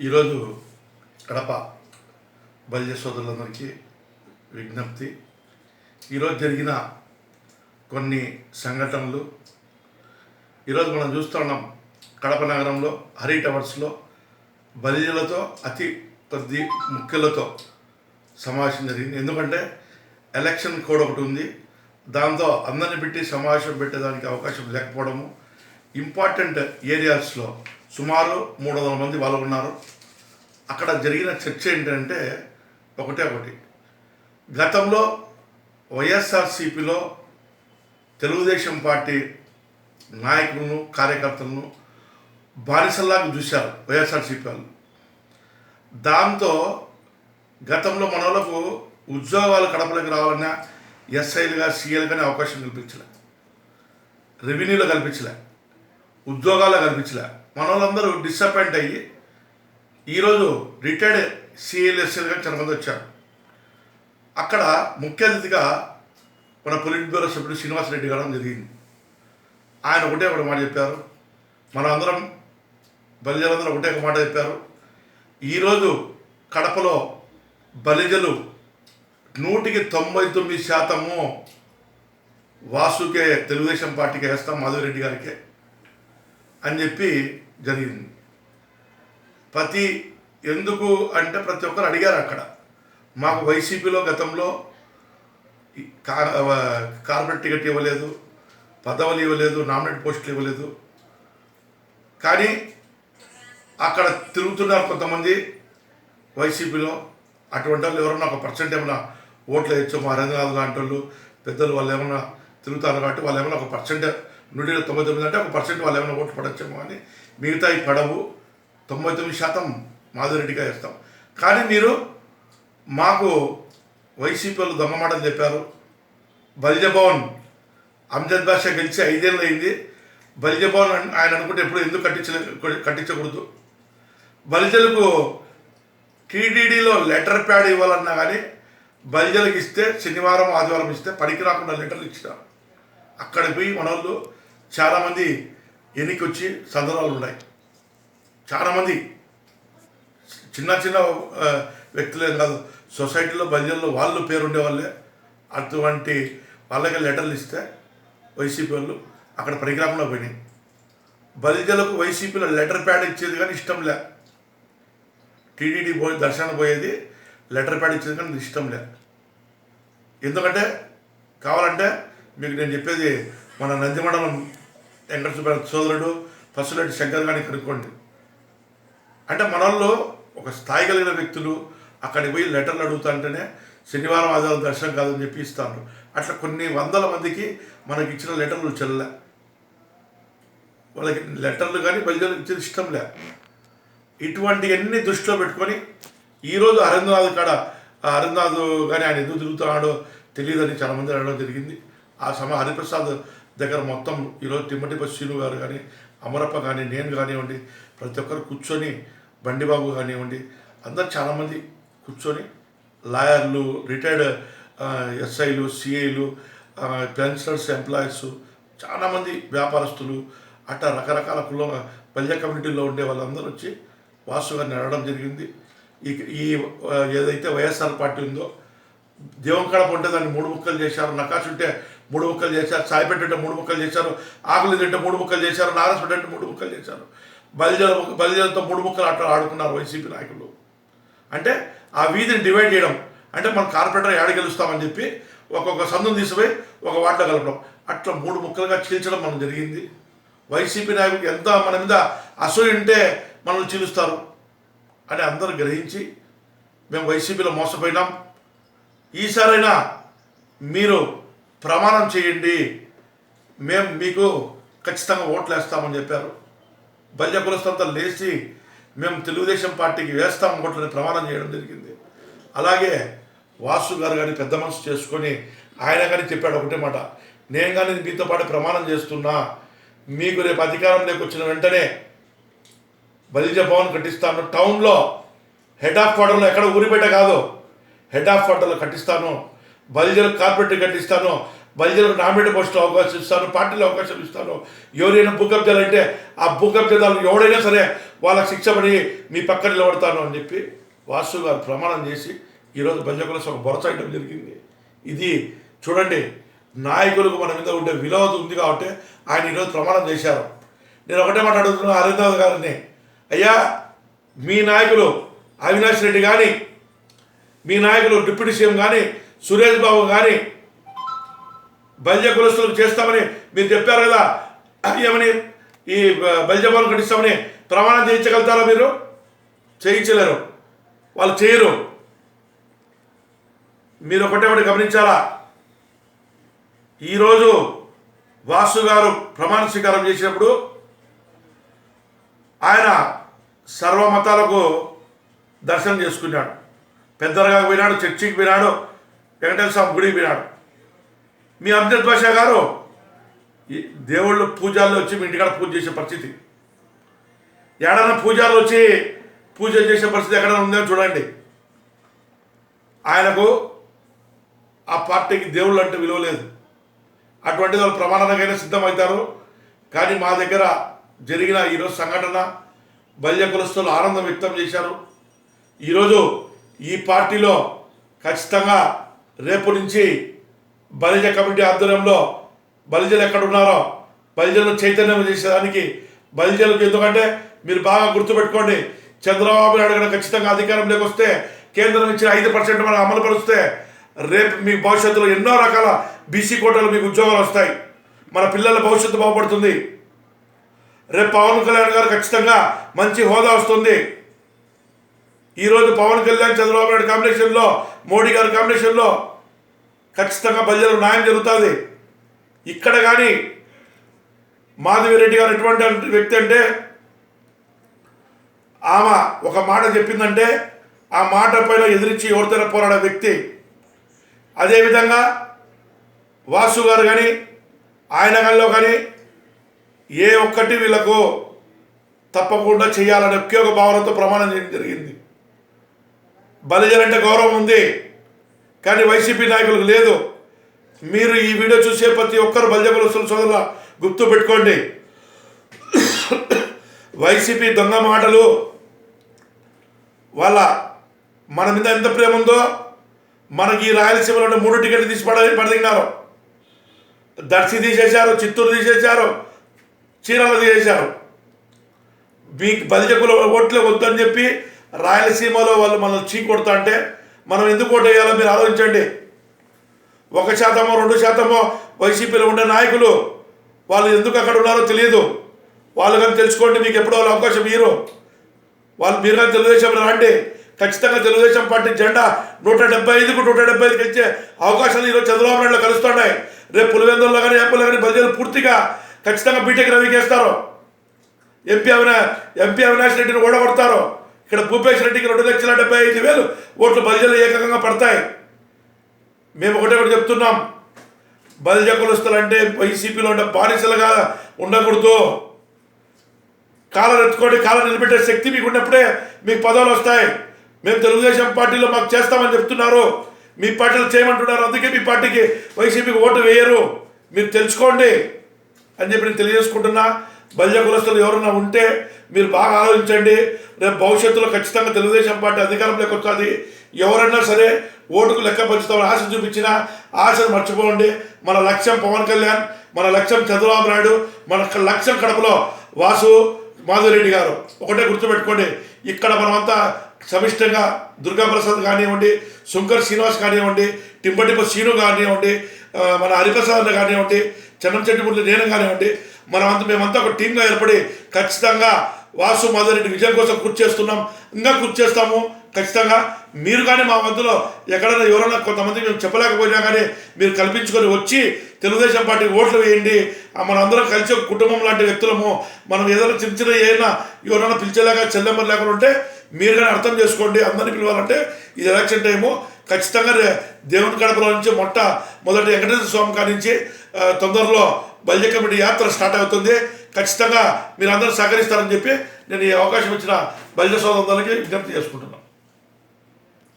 ఈరోజు కడప బల్య సోదరులందరికీ విజ్ఞప్తి. ఈరోజు జరిగిన కొన్ని సంఘటనలు. ఈరోజు మనం చూస్తున్నాం కడప నగరంలో హరి టవర్స్లో బలిజలతో అతి కొద్ది ముఖ్యులతో సమావేశం జరిగింది. ఎందుకంటే ఎలక్షన్ కోడ్ ఒకటి ఉంది. దాంతో అందరిని పెట్టి సమావేశం పెట్టేదానికి అవకాశం లేకపోవడము. ఇంపార్టెంట్ ఏరియాస్లో సుమారు మూడు వందల మంది పాల్గొన్నారు అక్కడ జరిగిన చర్చ ఏంటంటే ఒకటే ఒకటి. గతంలో వైఎస్ఆర్సీపీలో తెలుగుదేశం పార్టీ నాయకులను కార్యకర్తలను బానిసల్లాగా చూశారు వైఎస్ఆర్సీపీ వాళ్ళు. దాంతో గతంలో మన వాళ్ళకు ఉద్యోగాలు కడపలోకి రావాలన్నా ఎస్ఐలుగా సీఎలుగానే అవకాశం కల్పించలే. రెవెన్యూలో కల్పించలే. ఉద్యోగాల్లో కల్పించలే. మన వాళ్ళందరూ డిసప్పాయింట్ అయ్యి ఈరోజు రిటైర్డ్ సిఎల్ఎస్ఎల్గా చాలా వచ్చారు. అక్కడ ముఖ్య అతిథిగా మన పొలిట్ బ్యూరో సభ్యుడు శ్రీనివాసరెడ్డి గారు జరిగింది. ఆయన ఒకటే ఒక మాట చెప్పారు. మనందరం బలిజలందరూ ఒకటే ఒక మాట చెప్పారు. ఈరోజు కడపలో బలిజలు నూటికి తొంభై తొమ్మిది శాతము వాసుకే తెలుగుదేశం పార్టీకి వేస్తాం మాధవరెడ్డి గారికే అని చెప్పి జరిగింది. ప్రతి ఎందుకు అంటే ప్రతి ఒక్కరు అడిగారు అక్కడ. మాకు వైసీపీలో గతంలో కా- కార్పొరేట్ టికెట్ ఇవ్వలేదు పదవులు ఇవ్వలేదు నామినేట్ పోస్టులు ఇవ్వలేదు. కానీ అక్కడ తిరుగుతున్నారు కొంతమంది వైసీపీలో. అటువంటి వాళ్ళు ఎవరన్నా ఒక పర్సెంట్ ఏమైనా ఓట్లు వేయచ్చు మా రంగనాథ్ లాంటి వాళ్ళు పెద్దలు వాళ్ళు ఏమైనా తిరుగుతారు కాబట్టి వాళ్ళు ఏమైనా ఒక పర్సెంట్ నూటిలో తొంభై తొమ్మిది అంటే ఒక పర్సెంట్ వాళ్ళు ఏమైనా ఓట్లు పడొచ్చేమో అని మిగతా ఈ పడవు తొంభై తొమ్మిది శాతం మాధురెడ్డిగా వేస్తాం కానీ మీరు మాకు వైసీపీలో దొంగమాటలు చెప్పారు. బలిజభవన్ అమ్జద్ బాషా గెలిచి ఐదేళ్ళు అయింది. బలిజభవన్ ఆయన అనుకుంటే ఎప్పుడు ఎందుకు కట్టించలే కట్టించకూడదు. బలిజలకు టీడీడీలో లెటర్ ప్యాడ్ ఇవ్వాలన్నా కానీ బలిజలకు ఇస్తే శనివారం ఆదివారం ఇస్తే పనికి రాకుండా లెటర్లు ఇచ్చినారు. అక్కడికి పోయి మనోళ్ళు చాలామంది ఎన్నికొచ్చి సందర్భాలు ఉన్నాయి. చాలామంది చిన్న చిన్న వ్యక్తులే కాదు సొసైటీలో బలిజల్లో వాళ్ళు పేరుండే వాళ్ళే అటువంటి వాళ్ళకి లెటర్లు ఇస్తే వైసీపీ వాళ్ళు అక్కడ పరిగ్రామంలో పోయినాయి. బలిజలకు వైసీపీలో లెటర్ ప్యాడ్ ఇచ్చేది కానీ ఇష్టం లే. టీడీడీ పోయి దర్శనం పోయేది లెటర్ ప్యాడ్ ఇచ్చేది కానీ ఇష్టం లే. ఎందుకంటే కావాలంటే మీకు నేను చెప్పేది మన నందిమండలం వెంకటసుబ్బ సోదరుడు పసులెడ్డి శంకర్ గారిని కనుక్కోండి. అంటే మనల్లో ఒక స్థాయి కలిగిన వ్యక్తులు అక్కడికి పోయి లెటర్లు అడుగుతుంటేనే శనివారం ఆదివారం దర్శనం కాదని చెప్పి ఇస్తాను అట్లా కొన్ని వందల మందికి మనకి ఇచ్చిన లెటర్లు చెల్లలే వాళ్ళకి లెటర్లు కానీ బలిజలకు ఇచ్చేది ఇష్టం లే. ఇటువంటివన్నీ దృష్టిలో పెట్టుకొని ఈరోజు అరంధ్నాథ్ కాడ ఆ కానీ ఆయన ఎందుకు తిరుగుతున్నాడో తెలియదని చాలామంది అడగడం జరిగింది. ఆ సమయ హరిప్రసాద్ దగ్గర మొత్తం ఈరోజు తిమ్మటి బస్సీలు గారు కానీ అమరప్ప కానీ నేను కానివ్వండి ప్రతి ఒక్కరు కూర్చొని బండిబాబు కానివ్వండి అందరు చాలామంది కూర్చొని లాయర్లు రిటైర్డ్ ఎస్ఐలు సిఐలు పెన్షనర్స్ ఎంప్లాయీస్ చాలామంది వ్యాపారస్తులు అట్లా రకరకాల కుల పల్లె కమ్యూనిటీలో ఉండే వాళ్ళందరూ వచ్చి వాసు గారిని అడగడం జరిగింది. ఈ ఈ ఏదైతే వైఎస్ఆర్ పార్టీ ఉందో దేవం కడప ఉంటే దాన్ని మూడు ముక్కలు చేశారు. నకాశుంటే ఉంటే మూడు ముక్కలు చేశారు సాయిపేట ఉంటే మూడు ముక్కలు చేశారు ఆకులు తింటే మూడు ముక్కలు చేశారు నారస్పేట అంటే మూడు ముక్కలు చేశారు. బలిజల బలిజలతో మూడు ముక్కలు అట్లా ఆడుకున్నారు వైసీపీ నాయకులు. అంటే ఆ వీధిని డివైడ్ చేయడం అంటే మన కార్పొరేటర్ ఏడ గెలుస్తామని చెప్పి ఒక్కొక్క సందును తీసిపోయి ఒక వాటిలో కలపడం. అట్లా మూడు ముక్కలుగా చీల్చడం మనం జరిగింది. వైసీపీ నాయకులు ఎంత మన మీద అసూయ ఉంటే మనల్ని చీలుస్తారు అని అందరూ గ్రహించి మేము వైసీపీలో మోసపోయినాం. ఈసారైనా మీరు ప్రమాణం చేయండి. మేము మీకు ఖచ్చితంగా ఓట్లు వేస్తామని చెప్పారు. బల్య కులస్థంతా లేచి మేము తెలుగుదేశం పార్టీకి వేస్తాం ఓట్లని ప్రమాణం చేయడం జరిగింది. అలాగే వాసు గారు కానీ పెద్ద మనసు చేసుకొని ఆయన కానీ చెప్పాడు ఒకటే మాట. నేను కానీ మీతో పాటు ప్రమాణం చేస్తున్నా మీకు రేపు అధికారంలోకి వచ్చిన వెంటనే బలిజ భవన్ కట్టిస్తాను. టౌన్లో హెడ్ ఆఫ్ క్వార్టర్లో ఎక్కడ ఊరిపేట కాదు హెడ్ ఆఫ్ క్వార్టర్లో కట్టిస్తాను. బలిజలకు కార్పొరేటర్ కట్టిస్తాను బలిజలకు నామినేట్ పోస్టులో అవకాశం ఇస్తాను పార్టీలో అవకాశం ఇస్తాను. ఎవరైనా భూకబ్జాలంటే ఆ భూకబ్జాలు ఎవడైనా సరే వాళ్ళకి శిక్ష పడి మీ పక్కన నిలబడతాను అని చెప్పి వాసు గారు ప్రమాణం చేసి ఈరోజు బలిజకులకు ఒక భరోసా ఇవ్వడం జరిగింది. ఇది చూడండి నాయకులకు మన మీద ఉండే విలువ ఉంది కాబట్టి ఆయన ఈరోజు ప్రమాణం చేశారు. నేను ఒకటే మాట అడుగుతున్నా గారిని. అయ్యా మీ నాయకులు అవినాష్ రెడ్డి కానీ మీ నాయకులు డిప్యూటీ సీఎం కానీ సురేష్ బాబు కానీ బల్జ కులస్తులకు చేస్తామని మీరు చెప్పారు కదా. ఏమని ఈ బ- భవన్ కట్టిస్తామని ప్రమాణం చేయించగలుగుతారా మీరు? చేయించలేరు. వాళ్ళు చేయరు. మీరు ఒకటే ఒకటి గమనించాలా? ఈరోజు వాసు గారు ప్రమాణ స్వీకారం చేసినప్పుడు ఆయన సర్వమతాలకు దర్శనం చేసుకున్నాడు. పెద్దలుగా పోయినాడు చర్చికి పోయినాడు వెంకటేశ్వర స్వామి గుడికి పోయినాడు. మీ అమ్జద్ భాష గారు దేవుళ్ళు పూజల్లో వచ్చి మీ ఇంటికాడ పూజ చేసే పరిస్థితి. ఏడన్నా పూజాలు వచ్చి పూజ చేసే పరిస్థితి ఎక్కడ ఉందో చూడండి. ఆయనకు ఆ పార్టీకి దేవుళ్ళు అంటే విలువ లేదు. అటువంటి వాళ్ళు ప్రమాణానికైనా సిద్ధమవుతారు. కానీ మా దగ్గర జరిగిన ఈరోజు సంఘటన బల్య కులస్తులు ఆనందం వ్యక్తం చేశారు. ఈరోజు ఈ పార్టీలో ఖచ్చితంగా రేపు నుంచి బలిజ కమిటీ ఆధ్వర్యంలో బలిజలు ఎక్కడున్నారో బలిజలను చైతన్యం చేసేదానికి బలిజలకు ఎందుకంటే మీరు బాగా గుర్తుపెట్టుకోండి చంద్రబాబు నాయుడు గారు ఖచ్చితంగా అధికారంలోకి వస్తే కేంద్రం ఇచ్చిన ఐదు పర్సెంట్ మనం అమలుపరుస్తే రేపు మీ భవిష్యత్తులో ఎన్నో రకాల బీసీ కోటలు మీకు ఉద్యోగాలు వస్తాయి. మన పిల్లల భవిష్యత్తు బాగుపడుతుంది. రేపు పవన్ కళ్యాణ్ గారు ఖచ్చితంగా మంచి హోదా వస్తుంది. ఈరోజు పవన్ కళ్యాణ్ చంద్రబాబు నాయుడు కాంబినేషన్లో మోడీ గారి కాంబినేషన్లో ఖచ్చితంగా ప్రజలకు న్యాయం జరుగుతుంది. ఇక్కడ కానీ మాధవిరెడ్డి గారు ఎటువంటి వ్యక్తి అంటే ఆమె ఒక మాట చెప్పిందంటే ఆ మాట పైన ఎదిరించి ఎవరితో పోరాడే వ్యక్తి. అదేవిధంగా వాసు గారు కానీ ఆయన గల్లో కానీ ఏ ఒక్కటి వీళ్ళకు తప్పకుండా చేయాలనే ఒకే ఒక భావనతో ప్రమాణం చేయడం జరిగింది. బలిజలంటే గౌరవం ఉంది. కానీ వైసీపీ నాయకులకు లేదు. మీరు ఈ వీడియో చూసే ప్రతి ఒక్కరు బలిజకులస్తుల సోదరుల గుర్తు పెట్టుకోండి. వైసీపీ దొంగ మాటలు వాళ్ళ మన మీద ఎంత ప్రేమ ఉందో మనకి ఈ రాయలసీమలో మూడు టికెట్లు తీసి పడ పడదిగినారు. దర్శి తీసేశారు చిత్తూరు తీసేశారు చీరాల తీసేశారు. మీకు బలిజకుల ఓట్లు వద్దని చెప్పి రాయలసీమలో వాళ్ళు మనల్ని చీ కొడతా అంటే మనం ఎందుకు ఓటు వేయాలో మీరు ఆలోచించండి. ఒక శాతమో రెండు శాతమో వైసీపీలో ఉండే నాయకులు వాళ్ళు ఎందుకు అక్కడ ఉన్నారో తెలియదు. వాళ్ళు కానీ తెలుసుకోండి మీకు ఎప్పుడో వాళ్ళు అవకాశం మీరు వాళ్ళు మీరు కానీ తెలుగుదేశం రండి. ఖచ్చితంగా తెలుగుదేశం పార్టీ జెండా నూట డెబ్బై ఐదుకు నూట డెబ్బై ఐదుకి ఇచ్చే అవకాశాలు ఈరోజు చంద్రబాబు నాయుడులో కలుస్తున్నాయి. రేపు పులివెందుల్లో కానీ ఏపీలో కానీ ప్రజలు పూర్తిగా ఖచ్చితంగా బీటెక్ రవికి వేస్తారు ఎంపీ అవినా ఎంపీ అవినాష్ రెడ్డిని ఓడగొడతారు. ఇక్కడ భూపేష్ రెడ్డికి రెండు లక్షల డెబ్బై ఐదు వేలు ఓట్లు బలిజలు ఏకంగా పడతాయి. మేము ఒకటే ఒకటి చెప్తున్నాం. బలిజ కులస్తులు అంటే వైసీపీలో ఉండే బానిసలుగా ఉండకూడదు. కాలం ఎత్తుకోండి కాలం నిలబెట్టే శక్తి మీకు ఉన్నప్పుడే మీకు పదవులు వస్తాయి. మేము తెలుగుదేశం పార్టీలో మాకు చేస్తామని చెప్తున్నారు. మీ పార్టీలు చేయమంటున్నారు. అందుకే మీ పార్టీకి వైసీపీకి ఓటు వేయరు. మీరు తెలుసుకోండి అని చెప్పి నేను తెలియజేసుకుంటున్నా. బల్య కులస్తులు ఎవరన్నా ఉంటే మీరు బాగా ఆలోచించండి. రేపు భవిష్యత్తులో ఖచ్చితంగా తెలుగుదేశం పార్టీ అధికారంలోకి వస్తుంది ఎవరైనా సరే ఓటుకు లెక్క పంచుతామని ఆశ చూపించినా ఆశను మర్చిపోండి. మన లక్ష్యం పవన్ కళ్యాణ్ మన లక్ష్యం చంద్రబాబు నాయుడు మన లక్ష్యం కడపలో వాసు మాధురెడ్డి గారు. ఒకటే గుర్తుపెట్టుకోండి. ఇక్కడ మనమంతా సమిష్టంగా దుర్గాప్రసాద్ కానివ్వండి శంకర్ శ్రీనివాస్ కానివ్వండి టింబటింప శ్రీను కానివ్వండి మన హరిప్రసాద్ కానివ్వండి చెన్నంచెట్టిపూడి నేను కానివ్వండి మనమంతా మేమంతా ఒక టీంగా ఏర్పడి ఖచ్చితంగా వాసు మాధురెడ్డి విజయం కోసం కృషి చేస్తున్నాం. ఇంకా కృషి చేస్తాము. ఖచ్చితంగా మీరు కానీ మా మధ్యలో ఎక్కడైనా ఎవరైనా కొంతమంది మేము చెప్పలేకపోయినా కానీ మీరు కల్పించుకొని వచ్చి తెలుగుదేశం పార్టీ ఓట్లు వేయండి. మనందరం కలిసి ఒక కుటుంబం లాంటి వ్యక్తులము. మనం ఏదైనా చిన్న చిన్న ఏదైనా ఎవరైనా పిలిచేలాగా చెల్లెమ్మలు లేకుండా ఉంటే మీరు కానీ అర్థం చేసుకోండి. అందరినీ పిలవాలంటే ఇది ఎలక్షన్ టైము. ఖచ్చితంగా దేవుని కడపలో నుంచి మొట్ట మొదటి వెంకటేశ్వర స్వామి కాడి నుంచి తొందరలో బల్య కమిటీ యాత్ర స్టార్ట్ అవుతుంది. ఖచ్చితంగా మీరు అందరూ సహకరిస్తారని చెప్పి నేను ఈ అవకాశం ఇచ్చిన బల్య సోదరులకి విజ్ఞప్తి చేసుకుంటున్నాను.